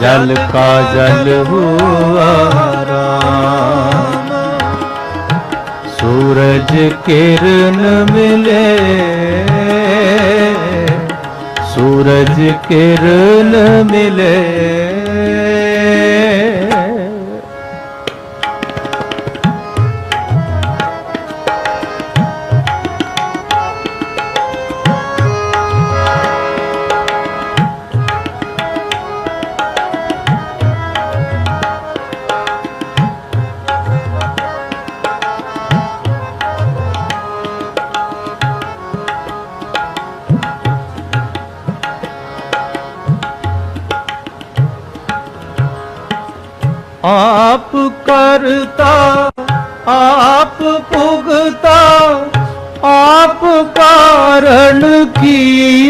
जल का जल हुआ राम सूरज किरण मिले सूरज किरण मिले ਆਪ ਕਰਤਾ ਆਪ ਭੁਗਤਾ ਆਪ ਕਾਰਨ ਕੀ